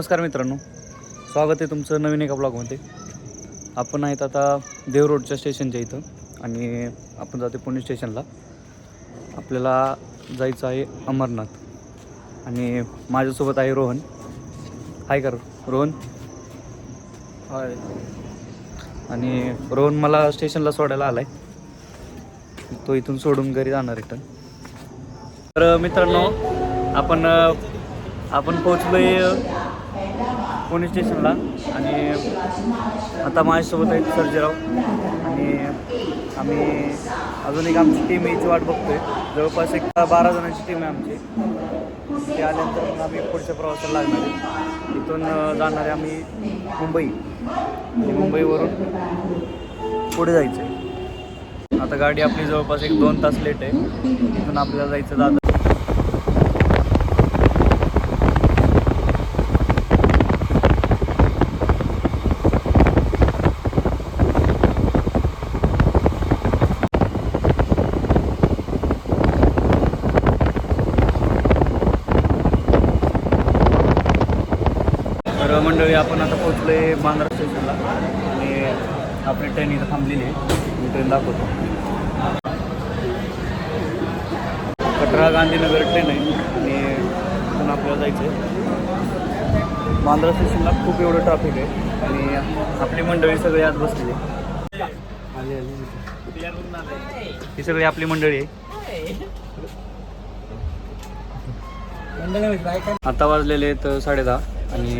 नमस्कार मित्रांनो. स्वागत आहे तुमचं नवीन एका ब्लॉगमध्ये आपण आहेत आता देव रोडच्या स्टेशनच्या इथं आणि आपण जातो पुणे स्टेशनला आपल्याला जायचं आहे अमरनाथ. आणि माझ्यासोबत आहे रोहन. हाय कर रोहन. हाय आणि रोहन मला स्टेशनला सोडायला आला आहे तो इथून सोडून घरी जाणार रिटर्न तर मित्रांनो आपण आपण पोचलोय पोलीस स्टेशनला आणि आता माझ्यासोबत आहेत सर्जेराव. आणि आम्ही अजून एक आमची टीम याची वाट बघतोय. जवळपास एक बारा जणांची टीम आहे आमची. ते आल्यानंतर मग आम्ही पुढच्या प्रवासाला लागणार आहे. इथून जाणार आहे आम्ही मुंबई. मुंबईवरून पुढे जायचं आहे आता गाडी आपली जवळपास एक दोन तास लेट आहे. इथून आपल्याला जायचं दादा तर मंडळी आपण आता पोहोचलो आहे बांद्रा स्टेशनला. आणि आपली ट्रेन इथं थांबलेली आहे. मी ट्रेन दाखवतो. कटरा गांधीनगर ट्रेन आहे. आणि इथून आपल्याला जायचं आहे बांद्रा स्टेशनला खूप एवढं ट्रॅफिक आहे. आणि आपली मंडळी सगळी आज बसलेली आहे. ही सगळी आपली मंडळी आहे. आता वाजलेले आहेत साडे दहा आणि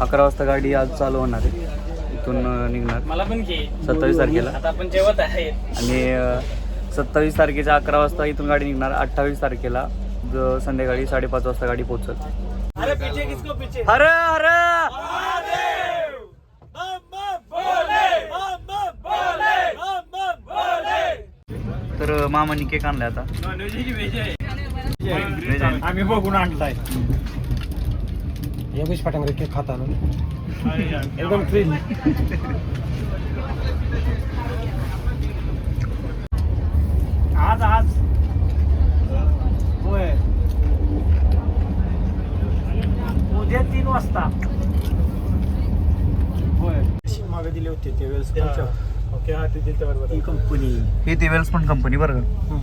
अकरा वाजता गाडी आज चालू होणार आहे. इथून निघणार. सत्तावीस तारखेला. आणि सत्तावीस तारखेच्या अकरा वाजता इथून गाडी निघणार. अठ्ठावीस तारखेला संध्याकाळी साडेपाच वाजता गाडी पोहोचल. अरे हर तर मामानी केक आणलाय आता. आम्ही बघून आणलाय. योगेश पाटंगरे केक खाता ना एकदम क्लीन आज आज. होय. उद्या तीन वाजता. होय. मागे दिले होते ते वेळेस ओके हा ते दिलते बरोबर. कंपनी ही ती वेल्सपण कंपनी बरं का?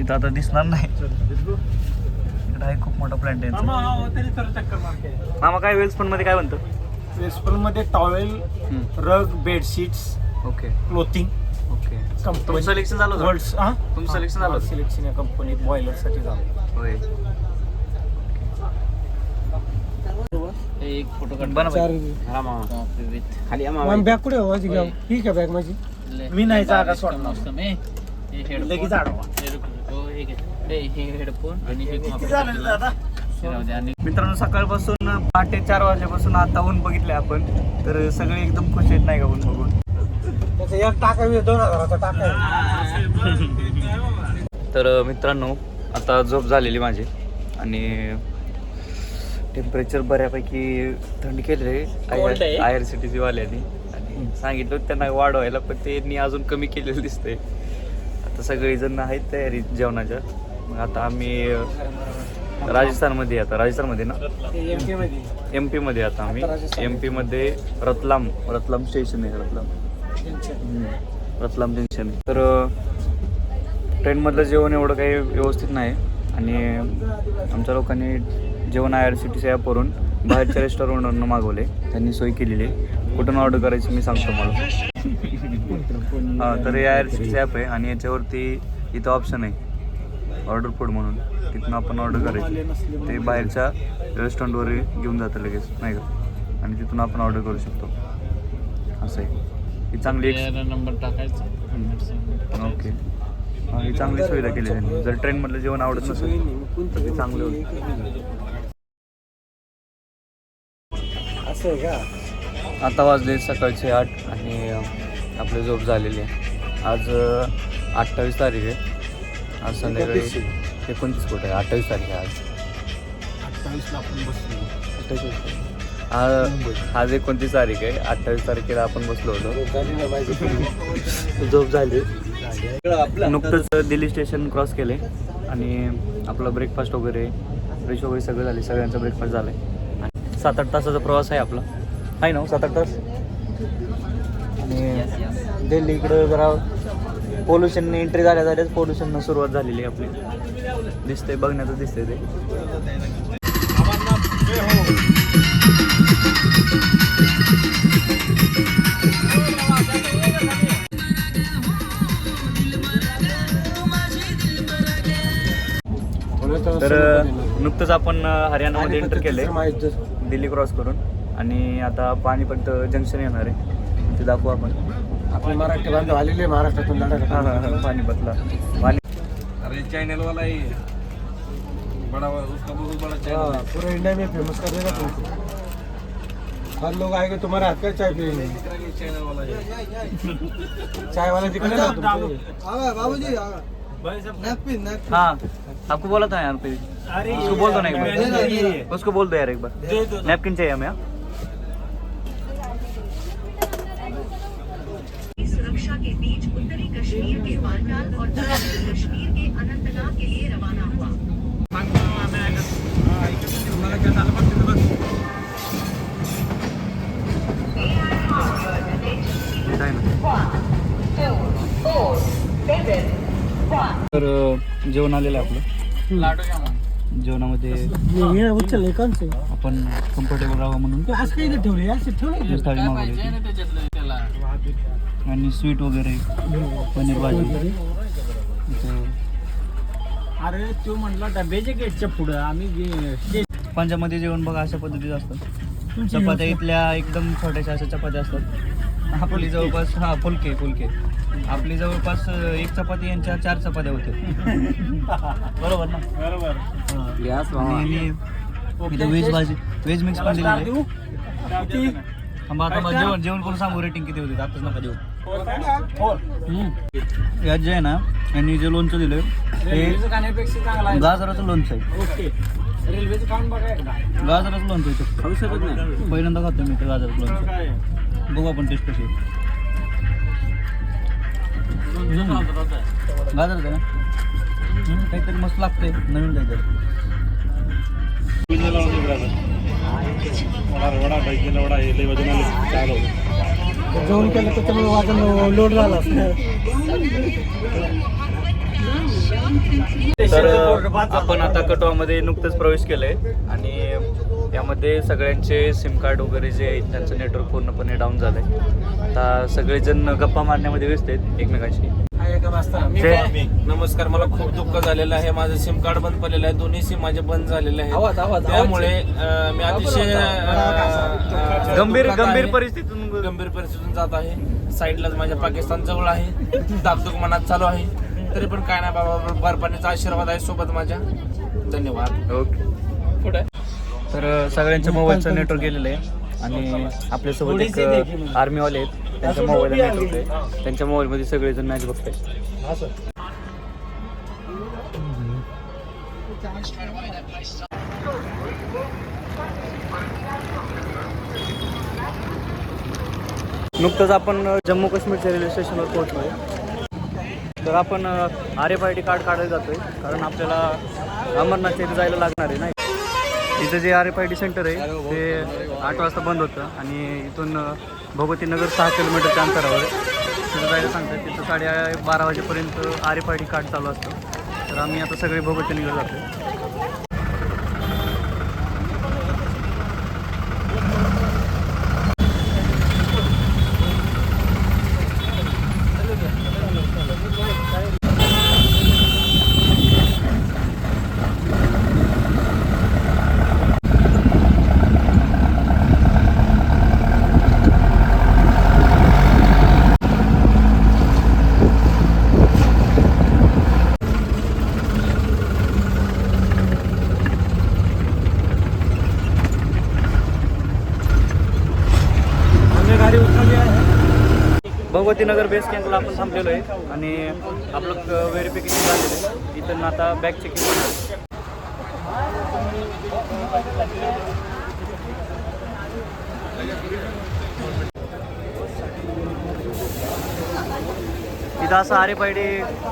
इथं आता दिसणार नाही. इकडं आहे खूप मोठा प्लॅन्ट आहे. यांचा. मामा तरी तर चक्कर मारते मामा काय वेल्सपणमध्ये काय म्हणतं? मध्ये towel rug bedsheets okay. Clothing okay. Company selection झालं होतं? वर्ल्ड्स हा? तुमचं selection झालं होतं? सिलेक्शन या कंपनीत बॉयलरसाठी झालं. होय. एक फोटो बना चार बॅग कुठे माझी घ्या ठीक आहे बॅग माझी. मी नाही जागा सोडणार. लगेच आडवा. हेडफोन आणि हे आणि मित्रांनो सकाळपासून पहाटे चार वाजल्यापासून आता ऊन बघितले आपण. तर सगळे एकदम खुश आहेत नाही का ऊन बघून? त्याचा एक टाका बी दोन हजाराचा टाका आहे. तर मित्रांनो आता झोप झालेली माझी. आणि टेम्परेचर बऱ्यापैकी थंडी आहे. I R C T C वाल्यांनी. आणि सांगितलं त्यांना वाढवायला पण त्यांनी अजून कमी केलेलं दिसतंय. आता सगळेजण आहेत तयारी जेवणाच्या. मग आता आम्ही राजस्थानमध्ये आता. राजस्थानमध्ये ना? एम पीमध्ये आता आम्ही. एम पीमध्ये रतलाम रतलाम स्टेशन आहे रतलाम. रतलाम जंक्शन. तर ट्रेनमधलं जेवण एवढं काही व्यवस्थित नाही. आणि आमच्या लोकांनी जेवण I R C T C ॲपवरून बाहेरच्या रेस्टॉरंटवरून मागवले. त्यांनी सोय केलेली आहे. कुठून ऑर्डर करायची मी सांगतो मला हां तर हे I R C T C app आहे आणि याच्यावरती इथं ऑप्शन आहे. ऑर्डर फूड म्हणून तिथून आपण ऑर्डर करायची. ते बाहेरच्या रेस्टॉरंटवर घेऊन जातं लगेच नाही का? आणि तिथून आपण ऑर्डर करू शकतो. असं आहे. ही चांगली नंबर टाकायचा. ओके. हा, चांगली सुविधा केली त्यांनी जर ट्रेनमधलं जेवण आवडत नसेल तर ते चांगलं होईल असं आहे का? आता वाजले सकाळचे आठ आणि आपली झोप झालेली आहे. आज अठ्ठावीस तारीख आहे. आज संध्याकाळी एकोणतीस कोट आहे अठ्ठावीस तारीख आहे आज. अठ्ठावीसला आपण बसलो. आज आज एकोणतीस तारीख आहे अठ्ठावीस तारखेला आपण बसलो होतो. झोप झाली. नुकतंच दिल्ली स्टेशन क्रॉस केले आणि आपलं ब्रेकफास्ट वगैरे फ्रेश वगैरे सगळं झाले सगळ्यांचा ब्रेकफास्ट झाला आहे सात आठ तासाचा प्रवास आहे आपला. आहे ना हो, सात आठ तास? आणि दिल्ली इकडं जरा पोल्युशन एंट्री झाल्या झाल्याच पोल्युशन सुरुवात झालेली आहे आपली. दिसतंय बघण्याचं दिसतंय ते. तर नुकतंच आपण हरियाणामध्ये एंटर केले दिल्ली क्रॉस करून. आणि आता पाणीपत जंक्शन येणार आहे. ते दाखवू आपण. बांधव आलेले महाराष्ट्रातून हा हा हा. पाणी अरे चैनल वाला ही बड़ा उसका बहुत बड़ा हाँ, चैनल पूरे इंडिया में फ़ेमस कर देगा तुमको हर लोग आएँगे तुम्हारे हाथ का चाय पियेंगे है चैनल वाला है. चाय वाला दिखा ना तुमको हाँ आपको बोला था यार पे। उसको बोल दो ना एक बार। उसको बोल दो यार एक बार। नैपकिन चाहिए हमें हाँ? के बीच उत्तरी कश्मीर के बालटाल और दक्षिणी कश्मीर के अनंतनाग के लिए रवाना हुआ। तर जेवण आलेलं आहे आपलं. जेवणामध्ये उचल आपण कम्फर्टेबल राहावं म्हणून. ठेवले आणि स्वीट वगैरे पनीर भाजी. अरे तो म्हटला डब्याच्या गेटच्या पुढं आम्ही पंजाबमध्ये जेवण बघा अशा पद्धतीचं असतं. चपात्या इथल्या एकदम छोट्याशा अशा चपात्या असतात. आपली जवळपास हा फुलके फुलके. आपली जवळपास एक चपाती यांच्या चार चपात्या होते बरोबर ना? बरोबर. हा. आणि यांनी इथं व्हेज भाजी व्हेज मिक्स पण थांबा, जेवण जेवण करून सांगू रेटिंग किती होते? आताच नका देऊ. यात जे आहे ना यांनी जे लोणचं दिलं हे आहे गाजराचं लोणचं आहे गाजराचं लोणचं आहे ते. खाऊ शकत नाही पहिल्यांदा खातो मी ते गाजराचं लोणचं बघू आपण टेस्ट कशी आहे. गाजराचं आहे ना काहीतरी मस्त लागतंय नवीन काहीतरी जेवण केलं त्याच्यामुळे वाजन लोड झाला तर आपण आता कटवामध्ये नुकतंच प्रवेश केलंय आणि यामध्ये सगळ्यांचे सिम कार्ड वगैरे जे आहेत त्यांचं नेटवर्क पूर्णपणे डाऊन झालंय. आता सगळेजण गप्पा मारण्यामध्ये व्यस्त आहेत एकमेकांशी. मी- नमस्कार मला खूप दुःख झालेलं आहे. माझं सिम कार्ड बंद पडलेलं आहे. दोन्ही सिम माझे बंद झालेले आवाज, त्यामुळे मी अतिशय अं, गंभीर गंभीर आहे. परिस्थितीतून गंभीर परिस्थितीतून जात आहे. साईडलाच माझ्या पाकिस्तान जवळ आहे. धाकधूक मनात चालू आहे. तरी पण काय नाही बाबा बर्फानीचा आशीर्वाद आहे सोबत माझ्या. धन्यवाद. ओके. पुढे? तर अ, सगळ्यांच्या मोबाईलचं नेटवर्क गेलेलं आहे. आणि आपल्यासोबत एक आर्मीवाले आहेत. त्यांच्या मोबाईलला नेटवर्क आहे. त्यांच्या मोबाईलमध्ये सगळेजण मॅच बघताय नुकतंच आपण जम्मू काश्मीरच्या रेल्वे स्टेशनवर पोहोचलो आहे तर आपण R F I D card काढायला जातोय. कारण आपल्याला अमरनाथच्या इथे जायला लागणार आहे नाही इथं जे R F I D centre आहे ते आठ वाजता बंद होतं आणि इथून भगवती नगर सहा किलोमीटरच्या अंतरावर आहे. तिथं जायला सांगतात तिथं साडे बारा वाजेपर्यंत R F I D card चालू असतं तर आम्ही आता सगळे भगवती नगर जातो मूर्तीनगर बेस कॅम्पला आपण थांबलेलो आहे. आणि आपलं व्हेरिफिकेशन झालेलं आहे. इथं आता बॅग चेकिंग इथं असं आरे पायडे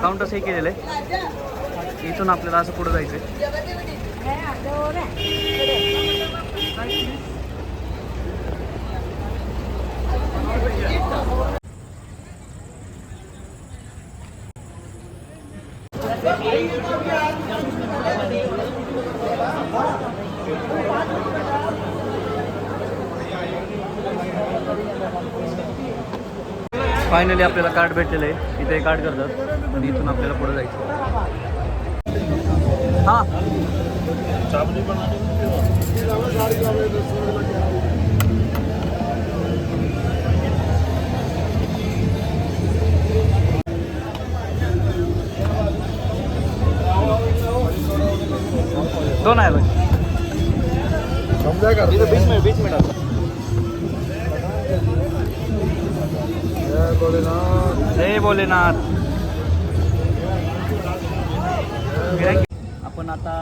काउंटर्स हे केलेलं आहे. इथून आपल्याला असं पुढं जायचं आहे फायनली आपल्याला कार्ड भेटलेलं आहे. इथे कार्ड करतात. आणि इथून आपल्याला पुढे जायचं हां. दोन आहे भाई समजा का बीस मिनिट बीस मिनिट जय भोलेनाथ. जय भोलेनाथ आपण आता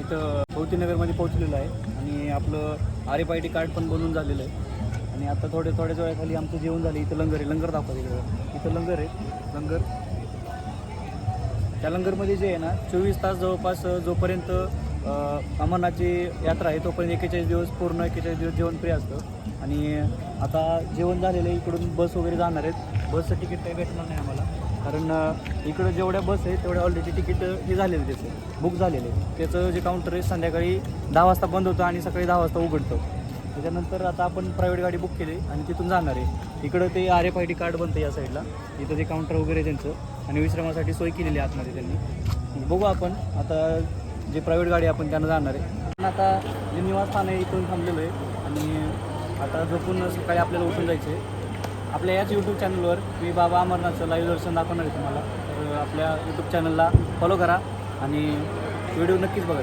इथं भोवतीनगरमध्ये पोहोचलेलो आहे आणि आपलं R F I D card पण बनवून झालेलं आहे. आणि आता थोडे थोड्याच वेळाखाली आमचं जेवण झालं. इथं लंगर आहे. लंगर दाखवा तिकडं इथं लंगर आहे. लंगर. त्या लंगरमध्ये जे आहे ना चोवीस तास जवळपास जोपर्यंत अमरनाथची यात्रा आहे तोपर्यंत एकेचाळीस दिवस पूर्ण एकेचाळीस दिवस जेवण फ्री असतं. आणि आता जेवण झालेलं आहे इकडून बस वगैरे जाणार आहेत. बसचं तिकीट काही भेटणार नाही आम्हाला. कारण इकडं जेवढ्या बस आहे तेवढ्या ऑलरेडी तिकीट हे झालेलं आहे त्याचं बुक झालेलं आहे त्याचं जे काउंटर आहे संध्याकाळी दहा वाजता बंद होतं आणि सकाळी दहा वाजता उघडतं. त्याच्यानंतर आता आपण प्रायव्हेट गाडी बुक केली आणि तिथून जाणार आहे. इकडं ते R F I D card बनतं या साईडला इथं ते काउंटर वगैरे त्यांचं. आणि विश्रामासाठी सोय केलेली आहे आतमध्ये त्यांनी. बघू आपण. आता जे प्रायव्हेट गाडी आहे आपण त्यांना जाणार आहे. पण आता जे निवासस्थान आहे इथून थांबलेलो आहे. आणि आता झोपून सकाळी आपल्याला उठून जायचं आहे. आपल्या याच यूट्यूब चॅनलवर मी बाबा अमरनाथचं लाईव्ह दर्शन दाखवणार आहे तुम्हाला. तर आपल्या यूट्यूब चॅनलला फॉलो करा आणि व्हिडिओ नक्कीच बघा